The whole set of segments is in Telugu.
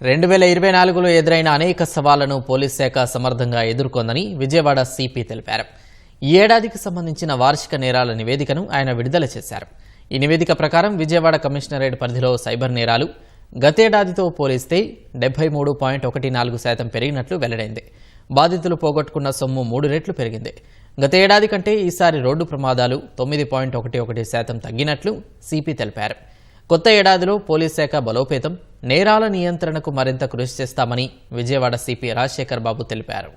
రెండు వేల ఇరవై నాలుగులో ఎదురైన అనేక సవాళ్ళను పోలీస్ శాఖ సమర్థంగా ఎదుర్కొందని విజయవాడ సిపి తెలిపారు. ఈ ఏడాదికి సంబంధించిన వార్షిక నేరాల నివేదికను ఆయన విడుదల చేశారు. ఈ నివేదిక ప్రకారం విజయవాడ కమిషనరేట్ పరిధిలో సైబర్ నేరాలు గతేడాదితో పోలిస్తే డెబ్బై మూడు పాయింట్ ఒకటి నాలుగు శాతం పెరిగినట్లు వెల్లడైంది. బాధితులు పోగొట్టుకున్న సొమ్ము మూడు రెట్లు పెరిగింది. గత ఏడాది కంటే ఈసారి రోడ్డు ప్రమాదాలు తొమ్మిది పాయింట్ ఒకటి ఒకటి శాతం తగ్గినట్లు సిపి తెలిపారు. కొత్త ఏడాదిలో పోలీస్ శాఖ బలోపేతం నేరాల నియంత్రణకు మరింత కృషి చేస్తామని విజయవాడ సిపి రాజశేఖర్ బాబు తెలిపారు.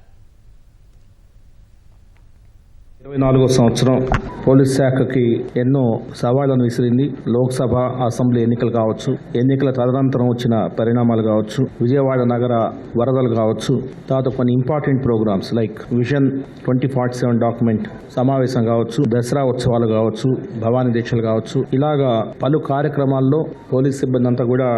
ఇరవై నాలుగో సంవత్సరం పోలీస్ శాఖకి ఎన్నో సవాళ్ళను విసిరింది. లోక్సభ అసెంబ్లీ ఎన్నికలు కావచ్చు ఎన్నికల తదనంతరం వచ్చిన పరిణామాలు కావచ్చు విజయవాడ నగర వరదలు కావచ్చు తర్వాత కొన్ని important programs like vision twenty forty seven document సమావేశం కావచ్చు దసరా ఉత్సవాలు కావచ్చు భవానీ దీక్షలు కావచ్చు. ఇలాగా పలు కార్యక్రమాల్లో పోలీస్ సిబ్బంది అంతా కూడా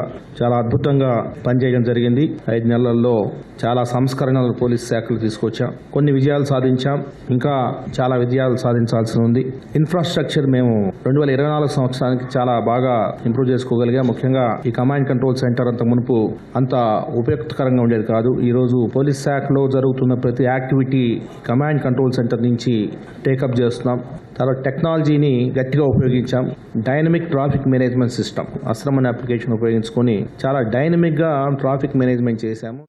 చాలా అద్భుతంగా పనిచేయడం జరిగింది. ఐదు నెలల్లో చాలా సంస్కరణలు పోలీస్ శాఖలు తీసుకొచ్చాం. కొన్ని విజయాలు సాధించాం. ఇంకా చాలా విజయాలు సాధించాల్సి ఉంది. ఇన్ఫ్రాస్ట్రక్చర్ మేము రెండు వేల ఇరవై నాలుగు సంవత్సరానికి చాలా బాగా ఇంప్రూవ్ చేసుకోగలిగా. ముఖ్యంగా ఈ కమాండ్ కంట్రోల్ సెంటర్ అంత మునుపు అంత ఉపయుక్తకరంగా ఉండేది కాదు. ఈ రోజు పోలీస్ శాఖలో జరుగుతున్న ప్రతి యాక్టివిటీ కమాండ్ కంట్రోల్ సెంటర్ నుంచి టేకప్ చేస్తున్నాం. తర్వాత టెక్నాలజీని గట్టిగా ఉపయోగించాం. డైనమిక్ ట్రాఫిక్ మేనేజ్మెంట్ సిస్టమ్ అస్రం అప్లికేషన్ ఉపయోగించుకొని చాలా డైనమిక్గా ట్రాఫిక్ మేనేజ్మెంట్ చేశాము.